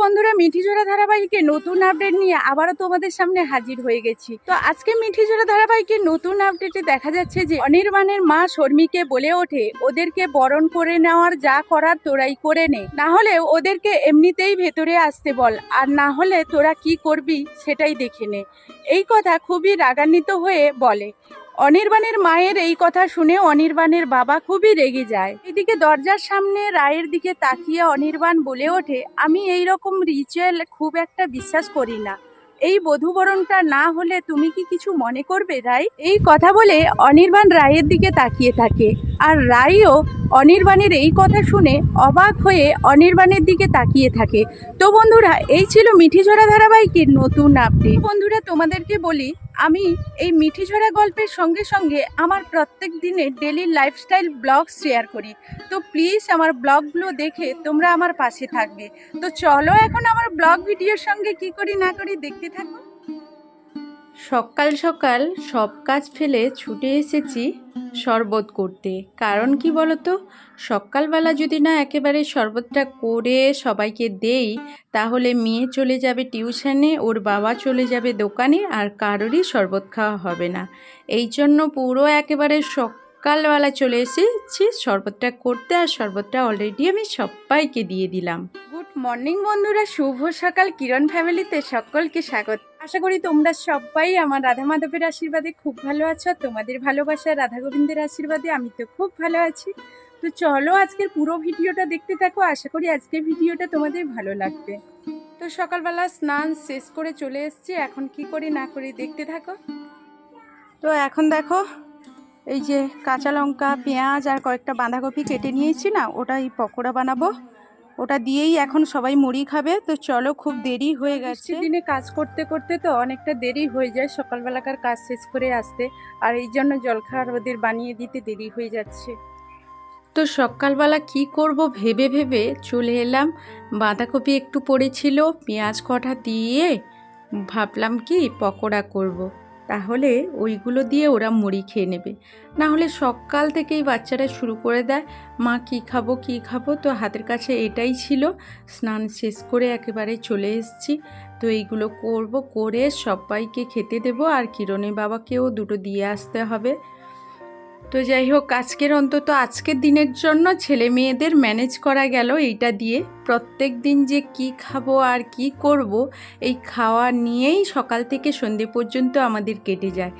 বন্ধুরা মিঠি জোড়া ধারাবাহিকে নতুন আপডেট নিয়ে আবারও তোমাদের সামনে হাজির হয়ে গেছি। তো আজকে মিঠি জোড়া ধারাবাহিকে নতুন আপডেটে দেখা যাচ্ছে যে, অনির্বাণের মা শর্মিকে বলে ওঠে, ওদেরকে বরণ করে নেওয়ার যা করার তোরাই করে নে। না হলে ওদেরকে এমনিতেই ভেতরে আসতে বল, আর না হলে তোরা কি করবি সেটাই দেখে নে। এই কথা খুবই রাগান্বিত হয়ে বলে। অনির্বাণের মায়ের এই কথা শুনে অনির্বাণের বাবা খুবই রেগে যায়। এদিকে দরজার সামনে রায়ের দিকে তাকিয়ে অনির্বাণ বলে ওঠে, আমি এই রকম রিচুয়াল খুব একটা বিশ্বাস করি না। এই বধূবরণটা না হলে তুমি কি কিছু মনে করবে রাই এই কথা বলে অনির্বাণ রায়ের দিকে তাকিয়ে থাকে আর রায়ও অনির্বাণের এই কথা শুনে অবাক হয়ে অনির্বাণের দিকে তাকিয়ে থাকে। তো বন্ধুরা, এই ছিল মিঠি ঝরা ধারাবাহিকের নতুন আপডেট বন্ধুরা, তোমাদেরকে বলি আমি এই মিঠি ঝরা গল্পের সঙ্গে সঙ্গে আমার প্রত্যেক দিনের ডেলি লাইফস্টাইল ব্লগ শেয়ার করি। তো প্লিজ আমার ব্লগগুলো দেখে তোমরা আমার পাশে থাকবে। তো চলো এখন আমার ব্লগ ভিডিওর সঙ্গে কি করি না করি দেখতে থাকো। সকাল সকাল সব কাজ ফেলে ছুটে এসেছি শরবত করতে। কারণ কি বলতো? সকালবেলা যদি না একেবারে শরবতটা করে সবাইকে দেই, তাহলে মেয়ে চলে যাবে টিউশনে, ওর বাবা চলে যাবে দোকানে, আর কারোরই শরবত খাওয়া হবে না। এই জন্য পুরো একেবারে সকালবেলা চলে এসেছি শরবতটা করতে, আর শরবতটা অলরেডি আমি সবাইকে দিয়ে দিলাম। গুড মর্নিং বন্ধুরা, শুভ সকাল। কিরণ ফ্যামিলিতে সকলকে স্বাগত। আশা করি তোমরা সবাই আমার রাধা মাধবের আশীর্বাদে খুব ভালো আছো। তোমাদের ভালোবাসা রাধা গোবিন্দের আশীর্বাদে আমি তো খুব ভালো আছি। তো চলো আজকের পুরো ভিডিওটা দেখতে থাকো। আশা করি আজকের ভিডিওটা তোমাদের ভালো লাগবে। তো সকালবেলা স্নান শেষ করে চলে এসেছি। এখন কি করি না করি দেখতে থাকো। তো এখন দেখো, এই যে কাঁচা লঙ্কা, পেঁয়াজ আর কয়েকটা বাঁধাকপি কেটে নিয়েছি না, ওটাই পকোড়া বানাবো। ওটা দিয়েই এখন সবাই মুড়ি খাবে। তো চলো খুব দেরি হয়ে গেছে। দিনে কাজ করতে করতে তো অনেকটা দেরি হয়ে যায় সকালবেলাকার কাজ শেষ করে আসতে। আর এই জন্য জলখাবার ওদের বানিয়ে দিতে দেরি হয়ে যাচ্ছে। তো সকালবেলা কি করব ভেবে ভেবে চলে এলাম। বাঁধাকপি একটু পড়েছিল পেঁয়াজ কটা দিয়ে ভাবলাম কি পকোড়া করব। তাহলে ওইগুলো দিয়ে ওরা মুড়ি খেয়ে নেবে। না হলে সকাল থেকেই বাচ্চারা শুরু করে দেয়, মা, কি খাব কি খাব? তো হাতের কাছে এটাই ছিল। স্নান শেষ করে একেবারে চলে এসেছি। তো এইগুলো করব, করে সবাইকে খেতে দেবো। আর কিরণের বাবাকেও দুটো দিয়ে আসতে হবে। তো যাই হোক, আজকের অন্তত আজকের দিনের জন্য ছেলে মেয়েদের ম্যানেজ করা গেল এইটা দিয়ে। প্রত্যেক দিন যে কি খাব আর কি করব, এই খাওয়া নিয়েই সকাল থেকে সন্ধে পর্যন্ত আমাদের কেটে যায়।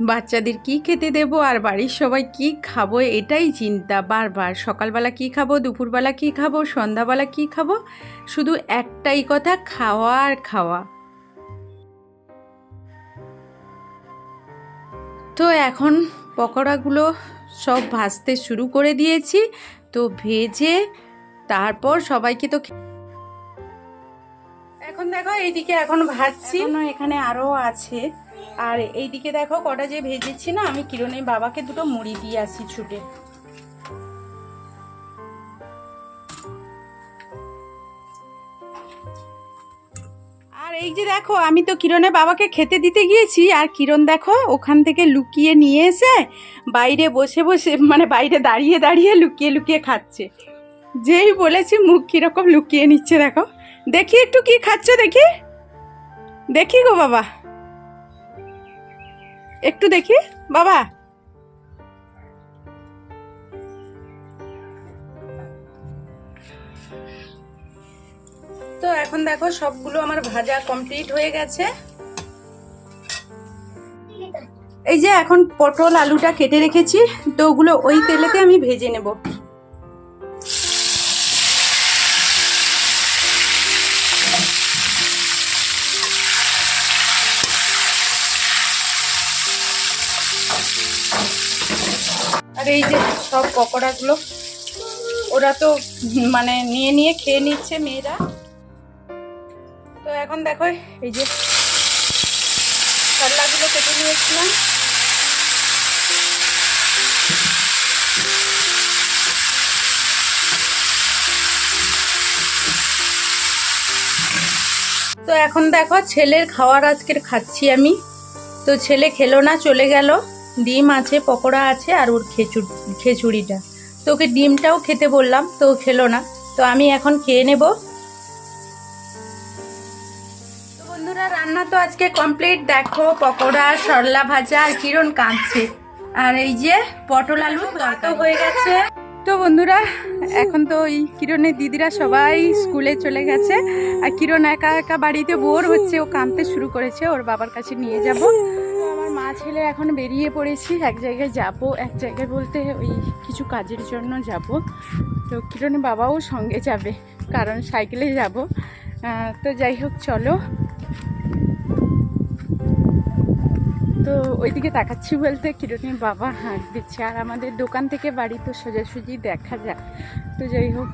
বাচ্চাদের কি খেতে দেব আর বাড়ির সবাই কি খাব এটাই চিন্তা বারবার। সকালবেলা কি খাব, দুপুরবেলা কি খাব, সন্ধ্যাবেলা কি খাব, শুধু একটাই কথা, খাওয়া আর খাওয়া। তো এখন পকোড়াগুলো সব ভাজতে শুরু করে দিয়েছি। তো ভেজে তারপর সবাইকে তো এখন দেখো এইদিকে এখন ভাজছি। এখানে আরও আছে। আর এইদিকে দেখো কটা যে ভেজেছি না, আমি কিরণের বাবাকে দুটো মুড়ি দিয়ে আসি ছুটে। এই যে দেখো, আমি তো কিরণের বাবাকে খেতে দিতে গিয়েছি, আর কিরণ দেখো ওখান থেকে লুকিয়ে নিয়ে এসে বাইরে বসে বসে মানে বাইরে দাঁড়িয়ে দাঁড়িয়ে লুকিয়ে লুকিয়ে খাচ্ছে। যেই বলেছি মুখ কীরকম লুকিয়ে নিচ্ছে দেখো। দেখি একটু কি খাচ্ছ দেখি। দেখি গো বাবা। একটু দেখি। বাবা তো এখন দেখো সবগুলো আমার ভাজা কমপ্লিট হয়ে গেছে। এই যে এখন পটল আলুটা কেটে রেখেছি, তো ওগুলো ওই তেলেতে আমি ভেজে নেব। আর এই যে সব পকোড়াগুলো, ওরা তো মানে নিয়ে নিয়ে খেয়ে নিচ্ছে মেয়েরা। এখন দেখো, এই যে কাল্লাগুলো কেটে নিয়েছিলাম। তো এখন দেখো, ছেলের খাওয়ার আজকের খাচ্ছি আমি। তো ছেলে খেলো না, চলে গেল। ডিম আছে, পকোড়া আছে, আর ওর খেচুর, খেচুড়িটা। তো ওকে ডিমটাও খেতে বললাম, তো খেলো না। তো আমি এখন খেয়ে নেব। রান্না তো আজকে কমপ্লিট দেখো পকোড়া সরলা ভাজা আর কিরণ কাঁদছে। আর এই যে পটল আলু তরকা হয়ে গেছে। তো বন্ধুরা এখন তো ওই কিরণের দিদিরা সবাই স্কুলে চলে গেছে। আর কিরণ একা একা বাড়িতে বোর হচ্ছে ও কাঁদতে শুরু করেছে ওর বাবার কাছে নিয়ে যাব। আমার মা ছেলে এখন বেরিয়ে পড়েছি এক জায়গায় যাব এক জায়গায় বলতে ওই কিছু কাজের জন্য যাব। তো কিরণের বাবাও সঙ্গে যাবে কারণ সাইকেলে যাব। তো যাই হোক চলো। তো ওইদিকে তাকাচ্ছি বলতে, কিরণের বাবা হাঁক দিচ্ছে। আর আমাদের দোকান থেকে বাড়ি তো সোজাসুজি দেখা যায় তো যাই হোক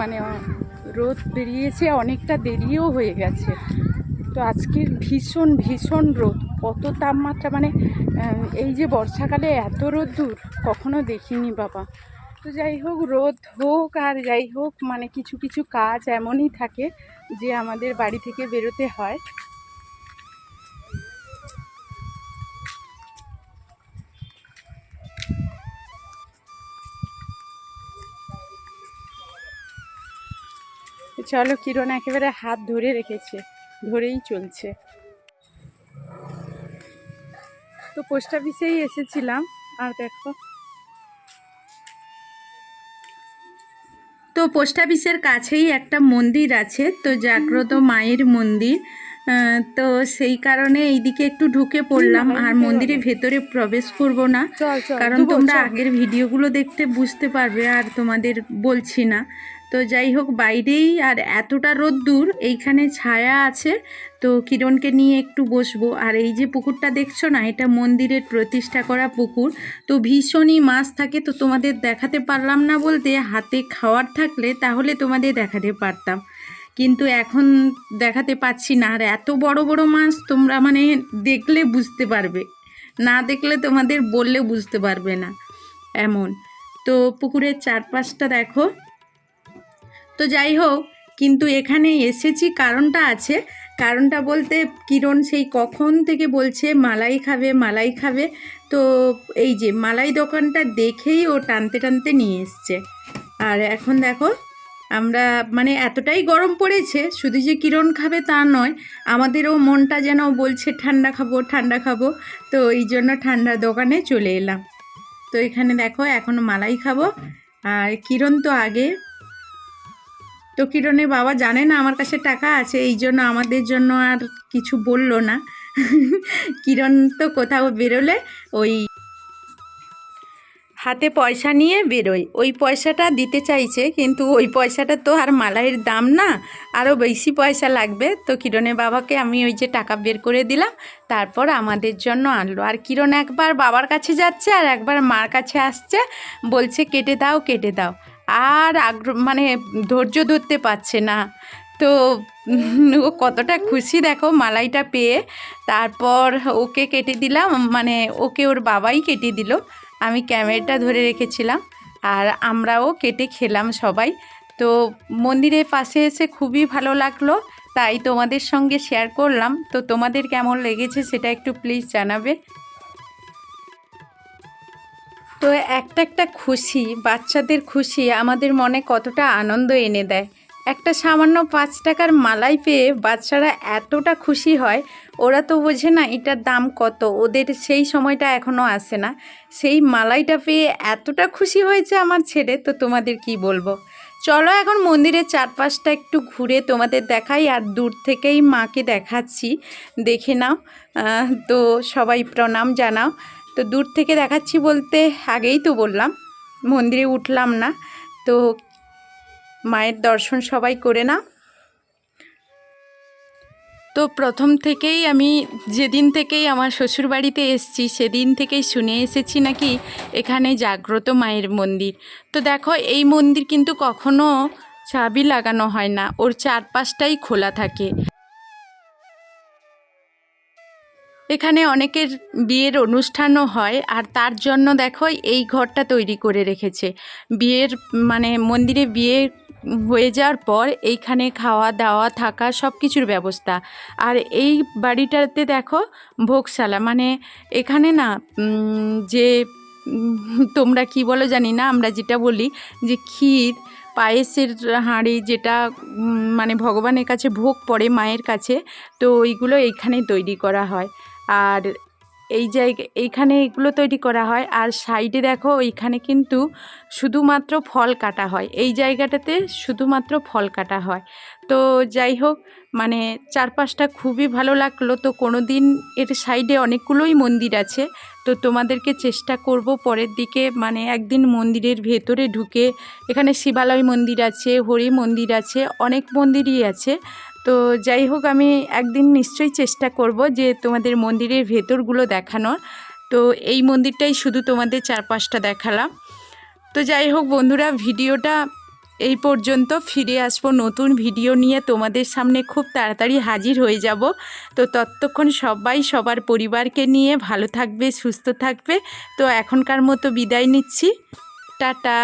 মানে রোদ বেরিয়েছে, অনেকটা দেরিও হয়ে গেছে। তো আজকের ভীষণ ভীষণ রোদ। কত তাপমাত্রা মানে এই যে বর্ষাকালে এত রোদ দূর, কখনো দেখিনি বাবা। তো যাই হোক, রোদ হোক আর যাই হোক মানে কিছু কিছু কাজ এমনই থাকে যে আমাদের বাড়ি থেকে বেরোতে হয়। চলো কিরণ একেবারে হাত ধরে রেখেছে ধরেই চলছে। তো পোস্ট অফিসেই এসেছিলাম আর দেখো। তো পোস্ট অফিসের কাছেই একটা মন্দির আছে তো জাগ্রত মায়ের মন্দির। তো সেই কারণে এইদিকে একটু ঢুকে পড়লাম আর মন্দিরের ভেতরে প্রবেশ করব না কারণ তোমরা আগের ভিডিওগুলো দেখতে বুঝতে পারবে আর তোমাদের বলছি না। তো যাই হোক, বাইরেই আর এতটা রোদ্দুর, এইখানে ছায়া আছে। তো কিরণকে নিয়ে একটু বসবো। আর এই যে পুকুরটা দেখছ না, এটা মন্দিরের প্রতিষ্ঠা করা পুকুর। তো ভীষণই মাছ থাকে, তো তোমাদের দেখাতে পারলাম না বলতে, হাতে খাওয়ার থাকলে তাহলে তোমাদের দেখাতে পারতাম। কিন্তু এখন দেখাতে পাচ্ছি না। আর এত বড় বড় মাছ তোমরা মানে দেখলে বুঝতে পারবে। না দেখলে তোমাদের বললে বুঝতে পারবে না। এমন। তো পুকুরের চারপাশটা দেখো। তো যাই হোক, কিন্তু এখানে এসেছি কারণটা আছে। কারণটা বলতে কিরণ সেই কখন থেকে বলছে, মালাই খাবে মালাই খাবে। তো এই যে মালাই দোকানটা দেখেই ও টানতে টানতে নিয়ে এসছে। আর এখন দেখো, আমরা মানে এতটাই গরম পড়েছে, শুধু যে কিরণ খাবে তা নয়, আমাদেরও মনটা যেন বলছে, ঠান্ডা খাব ঠান্ডা খাব। তো এই জন্য ঠান্ডার দোকানে চলে এলাম। তো এখানে দেখো, এখন মালাই খাব। আর কিরণ তো আগে তো কিরণের বাবা জানে না আমার কাছে টাকা আছে, এই জন্য আমাদের জন্য আর কিছু বলল না। কিরণ তো কোথাও বেরোলে ওই হাতে পয়সা নিয়ে বেরোয়। ওই পয়সাটা দিতে চাইছে, কিন্তু ওই পয়সাটা তো আর মালাইয়ের দাম না, আরও বেশি পয়সা লাগবে। তো কিরণের বাবাকে আমি ওই যে টাকা বের করে দিলাম, তারপর আমাদের জন্য আনলো। আর কিরণ একবার বাবার কাছে যাচ্ছে আর একবার মার কাছে আসছে, বলছে কেটে দাও কেটে দাও। আর আগ্রহ মানে ধৈর্য ধরতে পারছে না। তো ও কতটা খুশি দেখো মালাইটা পেয়ে। তারপর ওকে কেটে দিলাম মানে ওকে ওর বাবাই কেটে দিল। আমি ক্যামেরাটা ধরে রেখেছিলাম আর আমরাও কেটে খেলাম সবাই। তো মন্দিরের পাশে এসে খুবই ভালো লাগল, তাই তোমাদের সঙ্গে শেয়ার করলাম। তো তোমাদের কেমন লেগেছে সেটা একটু প্লিজ জানাবে। তো একটা একটা খুশি, বাচ্চাদের খুশি আমাদের মনে কতটা আনন্দ এনে দেয়। একটা সামান্য পাঁচ টাকার মালাই পেয়ে বাচ্চারা এতটা খুশি হয়, ওরা তো বোঝে না এটার দাম কত, ওদের সেই সময়টা এখনও আসে না। সেই মালাইটা পেয়ে এতটা খুশি হয়েছে আমার ছেলে, তো তোমাদের কি বলব? চলো এখন মন্দিরের চারপাশটা একটু ঘুরে তোমাদের দেখাই, আর দূর থেকেই মাকে দেখাচ্ছি, দেখে নাও। তো সবাই প্রণাম জানাও। তো দূর থেকে দেখাচ্ছি বলতে আগেই তো বললাম, মন্দিরে উঠলাম না। তো মায়ের দর্শন সবাই করে না তো প্রথম থেকেই আমি যেদিন থেকেই আমার শ্বশুর বাড়িতে এসেছি, সেদিন থেকেই শুনে এসেছি নাকি এখানে জাগ্রত মায়ের মন্দির। তো দেখো, এই মন্দির কিন্তু কখনো চাবি লাগানো হয় না, ওর চারপাশটাই খোলা থাকে। এখানে অনেকের বিয়ের অনুষ্ঠানও হয় আর তার জন্য দেখো এই ঘরটা তৈরি করে রেখেছে। বিয়ের মানে মন্দিরে বিয়ে হয়ে যাওয়ার পর এইখানে খাওয়া দাওয়া থাকা সব কিছুর ব্যবস্থা। আর এই বাড়িটাতে দেখো ভোগশালা মানে এখানে না যে, তোমরা কি বলো জানি না, আমরা যেটা বলি যে ক্ষীর, পায়েসের হাঁড়ি যেটা মানে ভগবানের কাছে ভোগ পড়ে, মায়ের কাছে, তো ওইগুলো এইখানে তৈরি করা হয়। আর এই জায়গা, এইখানে এগুলো তৈরি করা হয়। আর সাইডে দেখো, এইখানে কিন্তু শুধুমাত্র ফল কাটা হয়। এই জায়গাটাতে শুধুমাত্র ফল কাটা হয়। তো যাই হোক মানে চারপাশটা খুবই ভালো লাগল। তো কোনো দিন এর সাইডে অনেকগুলোই মন্দির আছে। তো তোমাদেরকে চেষ্টা করব পরের দিকে মানে একদিন মন্দিরের ভেতরে ঢুকে, এখানে শিবালয় মন্দির আছে, হরি মন্দির আছে, অনেক মন্দিরই আছে। তো যাই হোক, আমি একদিন নিশ্চয়ই চেষ্টা করব যে তোমাদের মন্দিরের ভেতরগুলো দেখানোর। তো এই মন্দিরটাই শুধু তোমাদের চারপাশটা দেখালাম। তো যাই হোক বন্ধুরা, ভিডিওটা এই পর্যন্ত। ফিরে আসব নতুন ভিডিও নিয়ে। তোমাদের সামনে খুব তাড়াতাড়ি হাজির হয়ে যাব। তো ততক্ষণ সবাই, সবার পরিবারকে নিয়ে ভালো থাকবে, সুস্থ থাকবে। তো এখনকার মতো বিদায় নিচ্ছি। টাটা।